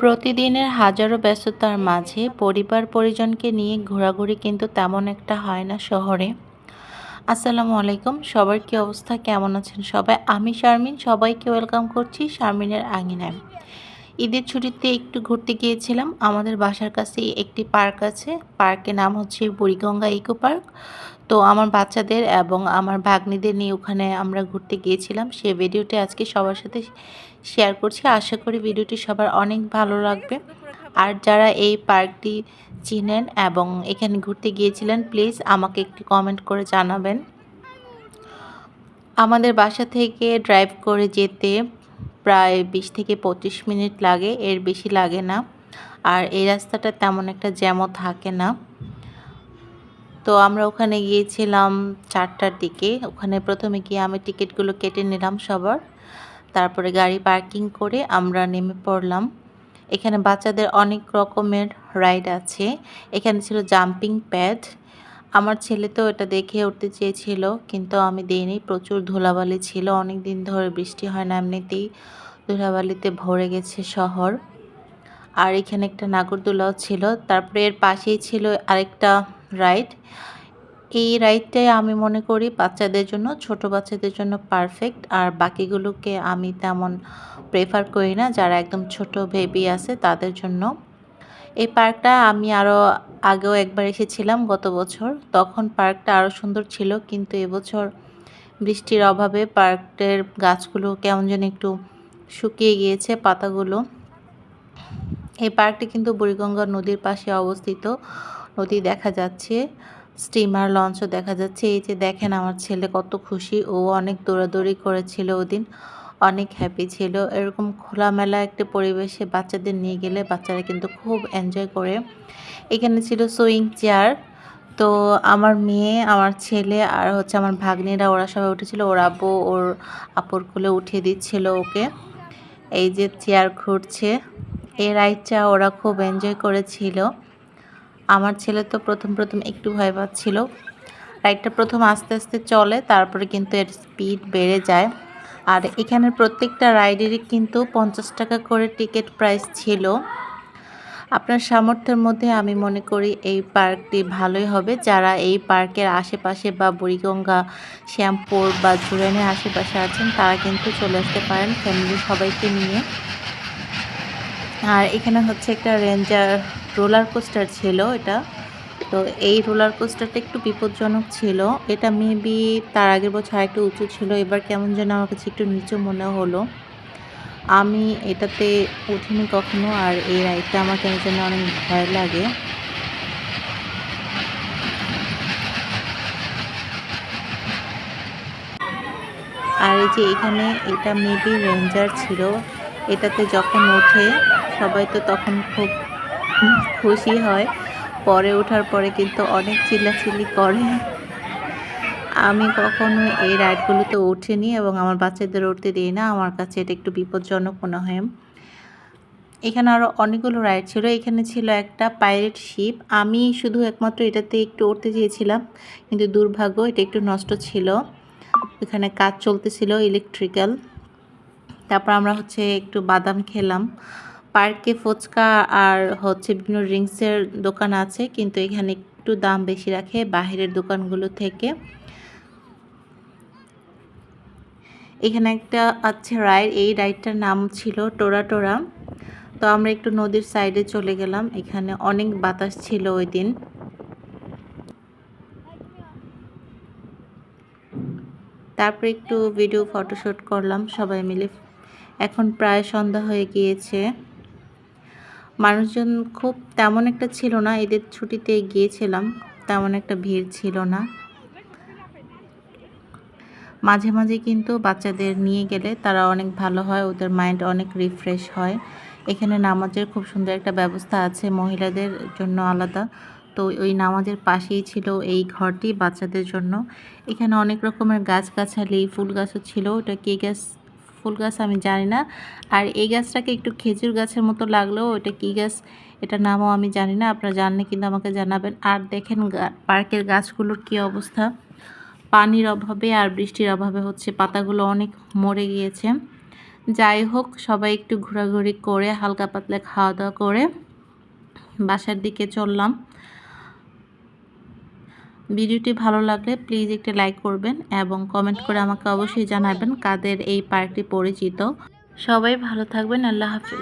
প্রতিদিনের হাজারো ব্যস্ততার মাঝে পরিবার পরিজনকে নিয়ে ঘোরাঘুরি কিন্তু তেমন একটা হয় না শহরে। আসসালামু আলাইকুম, সবার কি অবস্থা? কেমন আছেন সবাই? আমি শারমিন, সবাইকে ওয়েলকাম করছি শারমিনের আঙিনায়। ঈদের ছুটিতে একটু ঘুরতে গিয়েছিলাম। আমাদের বাসার কাছেই একটি পার্ক আছে। পার্কের নাম হচ্ছে বুড়িগঙ্গা ইকো পার্ক। তো আমার বাচ্চাদের এবং আমার ভাগ্নিদের নিয়ে ওখানে আমরা ঘুরতে গিয়েছিলাম। সে ভিডিওটি আজকে সবার সাথে শেয়ার করছি। আশা করি ভিডিওটি সবার অনেক ভালো লাগবে। আর যারা এই পার্কটি চিনেন এবং এখানে ঘুরতে গিয়েছিলেন, প্লিজ আমাকে একটি কমেন্ট করে জানাবেন। আমাদের বাসা থেকে ড্রাইভ করে যেতে প্রায় বিশ থেকে পঁচিশ মিনিট লাগে, এর বেশি লাগে না। আর এই রাস্তাটা তেমন একটা জ্যামও থাকে না। তো আমরা ওখানে গিয়েছিলাম চারটার দিকে। ওখানে প্রথমে গিয়ে আমি টিকিটগুলো কেটে নিলাম সবার। তারপরে গাড়ি পার্কিং করে আমরা নেমে পড়লাম। এখানে বাচ্চাদের অনেক রকমের রাইড আছে। এখানে ছিল জাম্পিং প্যাড। আমার ছেলে তো এটা দেখে উঠতে চেয়েছিল, কিন্তু আমি দিইনি। প্রচুর ধুলাবালি ছিল অনেক দিন ধরে বৃষ্টি হয় না এমনিতেই। ধুলাবালিতে ভরে গেছে শহর। আর এখানে একটা নাগরদোলাও ছিল, তারপরে এর পাশেই ছিল আরেকটা রাইড। এই রাইডটাই আমি মনে করি বাচ্চাদের জন্য, ছোট বাচ্চাদের জন্য পারফেক্ট আর বাকিগুলোকে আমি তেমন প্রেফার করি না। যারা একদম ছোট বেবি আছে, তাদের জন্য এই পার্কটা আমি আরও আগেও একবার এসেছিলাম গত বছর। তখন পার্কটা আরও সুন্দর ছিল, কিন্তু এবছর বৃষ্টির অভাবে পার্কের গাছগুলো কেমন যেন একটু শুকিয়ে গিয়েছে পাতাগুলো। এই পার্কটি কিন্তু বুড়িগঙ্গা নদীর পাশে অবস্থিত। নদী দেখা যাচ্ছে, স্টিমার লঞ্চও দেখা যাচ্ছে। এই যে দেখেন আমার ছেলে কত খুশি, ও অনেক দৌড়াদৌড়ি করেছিল ওদিন। অনেক হ্যাপি ছিল। এরকম খোলামেলা একটা পরিবেশে বাচ্চাদের নিয়ে গেলে বাচ্চারা কিন্তু খুব এনজয় করে। এখানে ছিল সুইং চেয়ার তো আমার মেয়ে, আমার ছেলে আর হচ্ছে আমার ভাগ্নিরা, ওরা সবাই উঠেছিল। ওর আব্বু, ওর আপুর কোলে উঠিয়ে দিচ্ছিল ওকে। এই যে চেয়ার ঘুরছে এই রাইডটা ওরা খুব এনজয় করেছিল। আমার ছেলে তো প্রথম প্রথম একটু ভয় পাচ্ছিল। রাইডটা প্রথম আস্তে আস্তে চলে, তারপরে কিন্তু এর স্পিড বেড়ে যায়। আর এখানে প্রত্যেকটা রাইডেরই কিন্তু পঞ্চাশ টাকা করে টিকিট প্রাইস ছিল। আপনার সামর্থ্যের মধ্যে আমি মনে করি এই পার্কটি ভালোই হবে। যারা এই পার্কের আশেপাশে বা বুড়িগঙ্গা, শ্যামপুর বা জুরানের আশেপাশে আছেন, তারা কিন্তু চলে আসতে পারেন ফ্যামিলি সবাইকে নিয়ে। আর এখানে হচ্ছে একটা রেঞ্জার রোলার কোস্টার ছিল এটা। তো এই রোলার কোস্টারটা একটু বিপজ্জনক ছিল। এটা মেবি তার আগের বছর একটু উঁচু ছিল, এবার কেমন যেন আমার কাছে একটু নিচু মনে হলো। আমি এটাতে উঠিনি কখনো আর এই রাইডটা আমার কেন যেন অনেক ভয় লাগে। আর এই যে এখানে এটা মেবি রেঞ্জার ছিল, এটাতে যখন ওঠে সবাই তো তখন খুব খুশি হয়। পরে ওঠার পরে কিন্তু অনেক চিল্লাচিল্লি করে। আমি কখনো এই রাইডগুলোতে উঠিনি এবং আমার বাচ্চাদের উঠতে দিই না। আমার কাছে এটা একটু বিপজ্জনক মনে হয়। এখানে আরও অনেকগুলো রাইড ছিল। এখানে ছিল একটা পাইরেট শিপ। আমি শুধু একমাত্র এটাতে একটু উঠতে চেয়েছিলাম, কিন্তু দুর্ভাগ্য এটা একটু নষ্ট ছিল। এখানে কাজ চলতেছিল ইলেকট্রিক্যাল। তারপর আমরা হচ্ছে একটু বাদাম খেলাম। পার্কে ফুচকা আর হচ্ছে বিভিন্ন ড্রিঙ্কসের দোকান আছে, কিন্তু এখানে একটু দাম বেশি রাখে বাহিরের দোকানগুলো থেকে। এখানে একটা আছে রাইড এই রাইডটার নাম ছিল টোরা টোরা। তো আমরা একটু নদীর সাইডে চলে গেলাম, এখানে অনেক বাতাস ছিল ওই দিন। তারপরে একটু ভিডিও ফটোশ্যুট করলাম সবাই মিলে। এখন প্রায় সন্ধ্যা হয়ে গিয়েছে। মানুষজন খুব তেমন একটা ছিল না, এদের ছুটিতে গিয়েছিলাম, তেমন একটা ভিড় ছিল না। মাঝে মাঝে কিন্তু বাচ্চাদের নিয়ে গেলে তারা অনেক ভালো হয়, ওদের মাইন্ড অনেক রিফ্রেশ হয়। এখানে নামাজের খুব সুন্দর একটা ব্যবস্থা আছে, মহিলাদের জন্য আলাদা। তো ওই নামাজের পাশেই ছিল এই ঘরটি বাচ্চাদের জন্য। এখানে অনেক রকমের গাছগাছালি ফুল গাছও ছিল, ওটা কে গাছ ফুল গাছ আমি জানি না। আর এই গাছটাকে একটু খেজুর গাছের মতো লাগলেও ওটা কী গাছ এটা নামও আমি জানি না, আপনারা জানলে কিন্তু আমাকে জানাবেন। আর দেখেন পার্কের গাছগুলোর কী অবস্থা। পানির অভাবে আর বৃষ্টির অভাবে হচ্ছে পাতাগুলো অনেক মরে গিয়েছে। যাই হোক, সবাই একটু ঘোরাঘুরি করে, হালকা পাতলা খাওয়া দাওয়া করে বাসার দিকে চললাম। ভিডিওটি ভালো লাগলে প্লিজ একটি লাইক করবেন এবং কমেন্ট করে আমাকে অবশ্যই জানাবেন কাদের এই পার্কটি পরিচিত। সবাই ভালো থাকবেন, আল্লাহ হাফিজ।